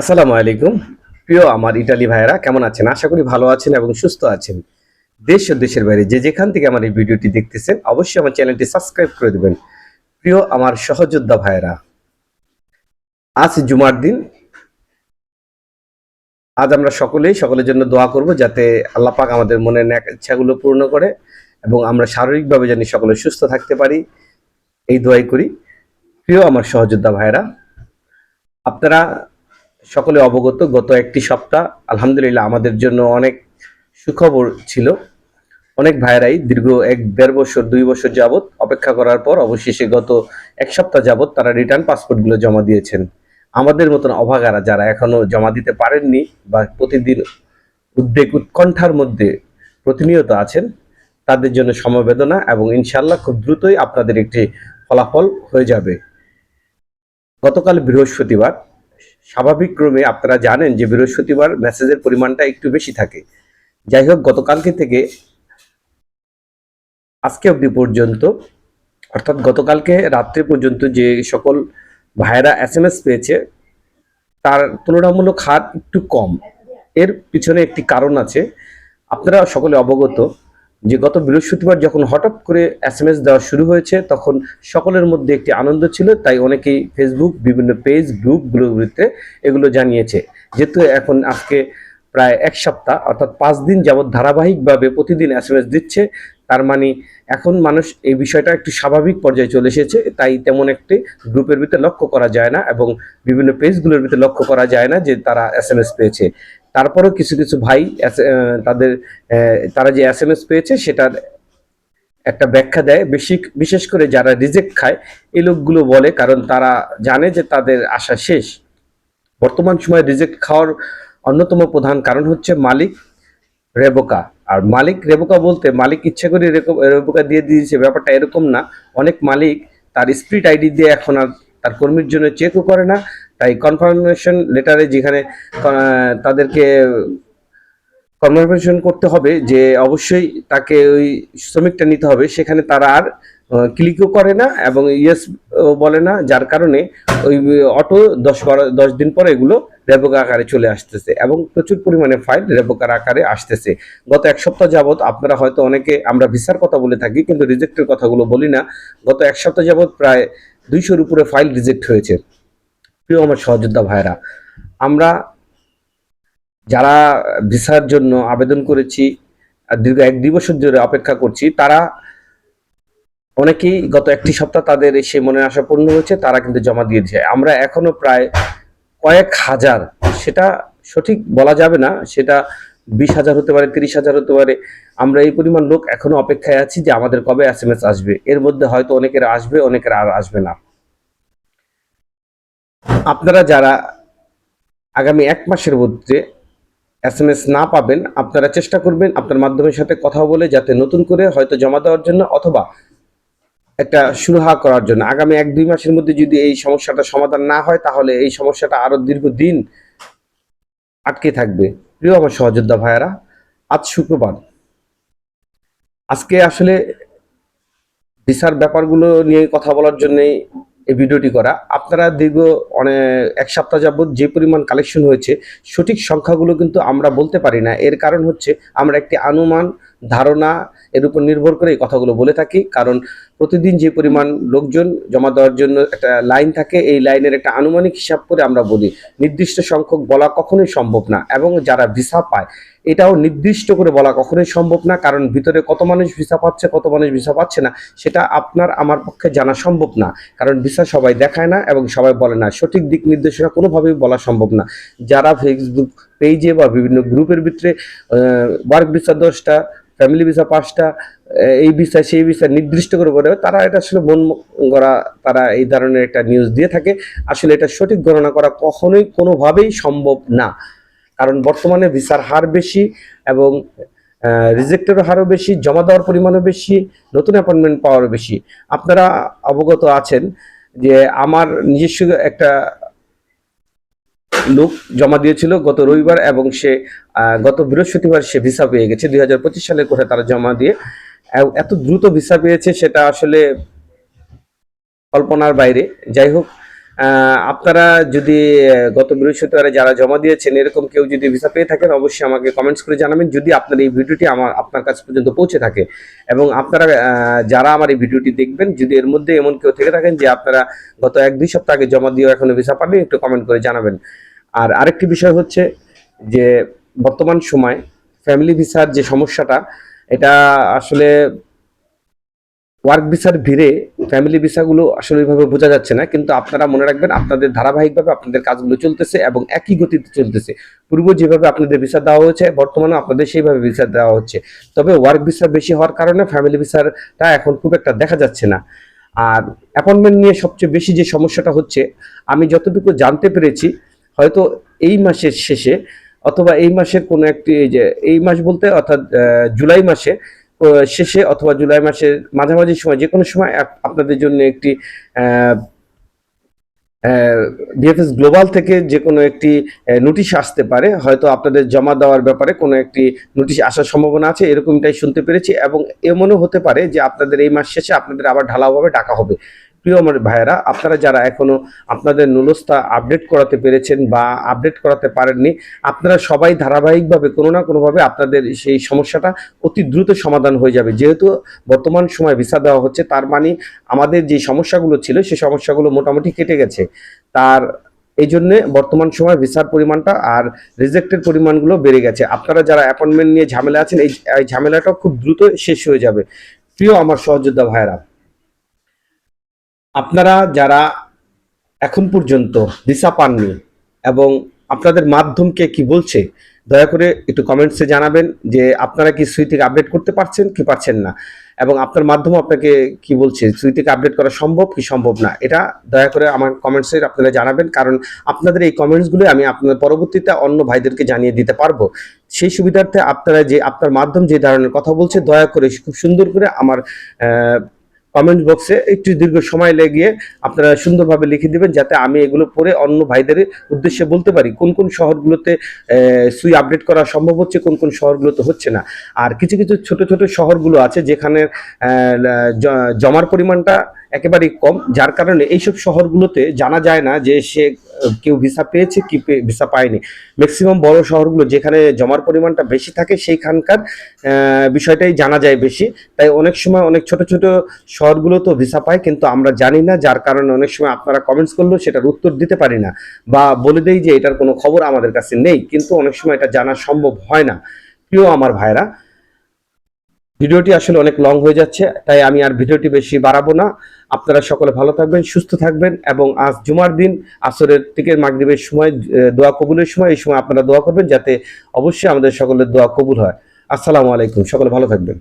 আসসালামু আলাইকুম। প্রিয় আমার ইটালি ভাইয়েরা, কেমন আছেন? আশা করি ভালো আছেন এবং সুস্থ আছেন। দেশ ও দেশের বাইরে যে যেখান থেকে আমার এই ভিডিওটি দেখতেছেন, অবশ্যই আমার চ্যানেলটি সাবস্ক্রাইব করে দেবেন। প্রিয় আমার সহযোদ্ধা ভাইয়েরা, আজ জুমার দিন। আজ আমরা সকলেই সকলের জন্য দোয়া করব যাতে আল্লাহ পাক আমাদের মনের ইচ্ছাগুলো পূর্ণ করে এবং আমরা শারীরিকভাবে জানি সকলে সুস্থ থাকতে পারি। এই দোয়াই করি। প্রিয় আমার সহযোদ্ধা ভাইয়েরা, আপনারা সকলে অবগত, গত একটি সপ্তাহ আলহামদুলিল্লাহ আমাদের জন্য অনেক সুখবর ছিল। অনেক ভাইয়েরাই দীর্ঘ এক দেড় বছর, দুই বছর যাবত অপেক্ষা করার পর অবশেষে গত এক সপ্তাহ যাবত তারা রিটার্ন পাসপোর্টগুলো জমা দিয়েছেন। আমাদের মতন অভাগারা যারা এখনও জমা দিতে পারেননি বা প্রতিদিন উদ্বেগ উৎকণ্ঠার মধ্যে প্রতিনিয়ত আছেন, তাদের জন্য সমবেদনা এবং ইনশাল্লাহ খুব দ্রুতই আপনাদের একটি ফলাফল হয়ে যাবে। গতকাল বৃহস্পতিবার স্বাভাবিক ক্রমে আপনারা জানেন যে বৃহস্পতিবার মেসেজের পরিমাণটা একটু বেশি থাকে। যাই হোক, গতকালকে থেকে আজকে অবধি পর্যন্ত, অর্থাৎ গতকালকে রাত্রে পর্যন্ত যে সকল ভাইয়েরা এস এম এস পেয়েছে, তার তুলনামূলক হার একটু কম। এর পিছনে একটি কারণ আছে। আপনারা সকলে অবগত যে গত বৃহস্পতিবার যখন হঠাৎ করে এস এম এস দেওয়া শুরু হয়েছে, তখন সকলের মধ্যে একটি আনন্দ ছিল। তাই অনেকেই ফেসবুক বিভিন্ন পেজ গ্রুপগুলোতে এগুলো জানিয়েছে। যেহেতু এখন আজকে প্রায় এক সপ্তাহ, অর্থাৎ পাঁচ দিন যাবৎ ধারাবাহিকভাবে প্রতিদিন এস এম এস দিচ্ছে, তার মানে এখন মানুষ এই বিষয়টা একটু স্বাভাবিক পর্যায়ে চলে এসেছে। তাই তেমন একটি গ্রুপের ভিতরে লক্ষ্য করা যায় না এবং বিভিন্ন পেজগুলোর ভিতরে লক্ষ্য করা যায় না যে তারা এস এম এস পেয়েছে। তারপরেও কিছু কিছু ভাই তাদের তারা যে এস এম এস পেয়েছে সেটার একটা ব্যাখ্যা দেয়। বেশি, বিশেষ করে যারা রিজেক্ট খায়, এই লোকগুলো বলে কারণ তারা জানে যে তাদের আশা শেষ। বর্তমান সময়ে রিজেক্ট খাওয়ার অন্যতম প্রধান কারণ হচ্ছে মালিক রেবোকা। আর মালিক রেবোকা বলতে মালিক ইচ্ছা করে রেবোকা দিয়ে দিয়েছে, ব্যাপারটা এরকম না। অনেক মালিক তার স্প্রিট আইডি দিয়ে এখন আর তার কর্মীর জন্য চেকও করে না। তাই কনফার্মেশন লেটারে যেখানে তাদেরকে কনফার্মেশন করতে হবে যে অবশ্যই তাকে ওই শ্রমিকটা নিতে হবে, সেখানে তারা আর ক্লিকও করে না এবং ইয়েস বলে না, যার কারণে ওই অটো দশ বারো, দশ দিন পরে এগুলো রেবক আকারে চলে আসতেছে এবং প্রচুর পরিমাণে ফাইল রেবকার আকারে আসতেছে। গত এক সপ্তাহ যাবৎ আপনারা হয়তো অনেকে, আমরা ভিসার কথা বলে থাকি, কিন্তু রিজেক্টের কথাগুলো বলি না, গত এক সপ্তাহ যাবৎ প্রায় দুইশোর উপরে ফাইল রিজেক্ট হয়েছে। প্রিয় আমার সহযোদ্ধা ভাইরা আমরা যারা ভিসার জন্য আবেদন করেছি, দীর্ঘ এক দুই বছর ধরে অপেক্ষা করছি, তারা অনেকেই গত একটি সপ্তাহ তাদের সেই মনে আশা পূর্ণ হয়েছে, তারা কিন্তু জমা দিয়ে দিয়েছে। আমরা এখনও প্রায় কয়েক হাজার, সেটা সঠিক বলা যাবে না, সেটা বিশ হাজার হতে পারে, তিরিশ হাজার হতে পারে, আমরা এই পরিমাণ লোক এখনও অপেক্ষায় আছি যে আমাদের কবে এস আসবে। এর মধ্যে হয়তো অনেকের আসবে, অনেকের আর আসবে না। আপনারা যারা আগামী এক মাসের মধ্যে এস এম এস না পাবেন, আপনারা চেষ্টা করবেন আপনার মাধ্যমের সাথে কথা বলে যাতে নতুন করে হয়তো জমা দেওয়ার জন্য অথবা একটা সুরাহা করার জন্য। আগামী এক দুই মাসের মধ্যে যদি এই সমস্যাটা সমাধান না হয়, তাহলে এই সমস্যাটা আরও দীর্ঘদিন আটকে থাকবে। প্রিয় আমার সহযোদ্ধা ভাইয়ারা, আজ শুক্রবার। আজকে আসলে ভিসার ব্যাপারগুলো নিয়ে কথা বলার জন্যই এই ভিডিওটি করা। আপনারা দীর্ঘ অনেক এক সপ্তাহ যাবৎ যে পরিমাণ কালেকশন হয়েছে, সঠিক সংখ্যাগুলো কিন্তু আমরা বলতে পারি না। এর কারণ হচ্ছে আমরা একটি অনুমান ধারণা এর উপর নির্ভর করে এই কথাগুলো বলে থাকি। কারণ প্রতিদিন যে পরিমাণ লোকজন জমা দেওয়ার জন্য একটা লাইন থাকে, এই লাইনের একটা আনুমানিক হিসাব করে আমরা বলি। নির্দিষ্ট সংখ্যক বলা কখনোই সম্ভব না এবং যারা ভিসা পায়, এটাও নির্দিষ্ট করে বলা কখনোই সম্ভব না। কারণ ভিতরে কত মানুষ ভিসা পাচ্ছে, কত মানুষ ভিসা পাচ্ছে না, সেটা আপনার, আমার পক্ষে জানা সম্ভব না। কারণ ভিসা সবাই দেখায় না এবং সবাই বলে না। সঠিক দিক নির্দেশনা কোনোভাবেই বলা সম্ভব না। যারা ফেসবুক পেজে বা বিভিন্ন গ্রুপের ভিতরে ওয়ার্ক ভিসা দশটা ফ্যামিলি ভিসা পাঁচটা এই ভিসা সেই ভিসা নির্দিষ্ট করে বলে তারা এটা আসলে মন গড়া, তারা এই ধরনের একটা নিউজ দিয়ে থাকে। আসলে এটা সঠিক গণনা করা কখনোই কোনোভাবেই সম্ভব না। কারণ বর্তমানে ভিসার হার বেশি এবং রিজেক্টের হারও বেশি, জমা দেওয়ার পরিমাণও বেশি, নতুন অ্যাপয়েন্টমেন্ট পাওয়ারও বেশি। আপনারা অবগত আছেন যে আমার নিজস্ব একটা লোক জমা দিয়েছিল গত রবিবার এবং সে গত বৃহস্পতিবার সে ভিসা পেয়ে গেছে। দুই সালের কোথায় তারা জমা দিয়ে এত দ্রুত ভিসা পেয়েছে সেটা আসলে কল্পনার বাইরে। যাই হোক আপনারা যদি গত বৃহস্পতিবারে যারা জমা দিয়েছেন, এরকম কেউ যদি ভিসা পেয়ে থাকেন, অবশ্যই আমাকে কমেন্টস করে জানাবেন। যদি আপনার এই ভিডিওটি আমার, আপনার কাছ পর্যন্ত পৌঁছে থাকে এবং আপনারা যারা আমার এই ভিডিওটি দেখবেন, যদি এর মধ্যে এমন কেউ থেকে থাকেন যে আপনারা গত এক দুই সপ্তাহ আগে জমা দিয়েও এখনও ভিসা পাননি, একটু কমেন্ট করে জানাবেন। আর আরেকটি বিষয় হচ্ছে যে বর্তমান সময় ফ্যামিলি ভিসার যে সমস্যাটা, এটা আসলে ওয়ার্ক ভিসার ভিড়ে ফ্যামিলি ভিসাগুলো আসলে ওইভাবে বোঝা যাচ্ছে না। কিন্তু আপনারা মনে রাখবেন, আপনাদের ধারাবাহিকভাবে আপনাদের কাজগুলো চলতেছে এবং একই গতিতে চলতেছে। পূর্ব যেভাবে আপনাদের ভিসা দেওয়া হয়েছে বর্তমানে আপনাদের সেইভাবে ভিসা দেওয়া হচ্ছে। তবে ওয়ার্ক ভিসা বেশি হওয়ার কারণে ফ্যামিলি ভিসারটা এখন খুব একটা দেখা যাচ্ছে না। আর অ্যাপয়েন্টমেন্ট নিয়ে সবচেয়ে বেশি যে সমস্যাটা হচ্ছে, আমি যতটুকু জানতে পেরেছি হয়তো এই মাসের শেষে অথবা এই মাসের কোনো একটি এই যে এই মাস বলতে অর্থাৎ জুলাই মাসে শেষে অথবা জুলাই মাসের মাঝামাঝি সময় যে কোনো সময় আপনাদের জন্য একটি ডিএফএস গ্লোবাল থেকে যে কোনো একটি নোটিশ আসতে পারে। হয়তো আপনাদের জমা দেওয়ার ব্যাপারে কোনো একটি নোটিশ আসার সম্ভাবনা আছে, এরকমটাই শুনতে পেরেছি এবং এমনও হতে পারে যে আপনাদের এই মাস শেষে আপনাদের আবার ঢালাওভাবে ডাকা হবে। প্রিয় আমার ভাইয়েরা, আপনারা যারা এখনও আপনাদের নুলস্তা আপডেট করাতে পেরেছেন বা আপডেট করাতে পারেননি, আপনারা সবাই ধারাবাহিকভাবে কোনো না কোনোভাবে আপনাদের সেই সমস্যাটা অতি দ্রুত সমাধান হয়ে যাবে। যেহেতু বর্তমান সময় ভিসা দেওয়া হচ্ছে, তার মানে আমাদের যে সমস্যাগুলো ছিল সেই সমস্যাগুলো মোটামুটি কেটে গেছে। তার এই জন্যে বর্তমান সময় ভিসার পরিমাণটা আর রিজেক্টের পরিমাণগুলো বেড়ে গেছে। আপনারা যারা অ্যাপয়েন্টমেন্ট নিয়ে ঝামেলা আছেন এই ঝামেলাটাও খুব দ্রুত শেষ হয়ে যাবে। প্রিয় আমার সহযোদ্ধা ভাইয়েরা আপনারা যারা এখন পর্যন্ত ভিসা পাননি এবং আপনাদের মাধ্যমকে কি বলছে, দয়া করে একটু কমেন্টসে জানাবেন যে আপনারা কি সুই থেকে আপডেট করতে পারছেন কি পারছেন না? এবং আপনার মাধ্যম আপনাকে কি বলছে সুই থেকে আপডেট করা সম্ভব কি সম্ভব না? এটা দয়া করে আমার কমেন্টসে আপনারা জানাবেন, কারণ আপনাদের এই কমেন্টসগুলো আমি আপনাদের পরবর্তীতে অন্য ভাইদেরকে জানিয়ে দিতে পারব। সেই সুবিধার্থে আপনারা যে, আপনার মাধ্যম যে ধরনের কথা বলছে, দয়া করে খুব সুন্দর করে আমার কমেন্ট বক্সে একটু দীর্ঘ সময় লেগে আপনারা সুন্দরভাবে লিখে দেবেন যাতে আমি এগুলো পড়ে অন্য ভাইদের উদ্দেশ্যে বলতে পারি কোন কোন শহরগুলোতে সুই আপডেট করা সম্ভব হচ্ছে, কোন কোন শহরগুলোতে হচ্ছে না। আর কিছু কিছু ছোট ছোট শহরগুলো আছে যেখানে জমার পরিমাণটা একেবারেই কম, যার কারণে এইসব শহরগুলোতে জানা যায় না যে সে কেউ ভিসা পেয়েছে কি ভিসা পায়নি। ম্যাক্সিমাম বড় শহরগুলো যেখানে জমার পরিমাণটা বেশি থাকে সেইখানকার বিষয়টাই জানা যায় বেশি। তাই অনেক সময় অনেক ছোট ছোট শহরগুলো তো ভিসা পায়, কিন্তু আমরা জানি না, যার কারণে অনেক সময় আপনারা কমেন্টস করলেও সেটার উত্তর দিতে পারি না বা বলে দেই যে এটার কোনো খবর আমাদের কাছে নেই। কিন্তু অনেক সময় এটা জানা সম্ভব হয় না। প্রিয় আমার ভাইরা ভিডিওটি আসলে অনেক লং হয়ে যাচ্ছে, তাই আমি আর ভিডিওটি বেশি বাড়াবো না। আপনারা সকলে ভালো থাকবেন, সুস্থ থাকবেন, এবং আজ জুমার দিন, আসরের থেকে মাগরীবের সময় দোয়া কবুলের সময়, এই সময় আপনারা দোয়া করবেন যাতে অবশ্যই আমাদের সকলের দোয়া কবুল হয়। আসসালামু আলাইকুম, সকলে ভালো থাকবেন।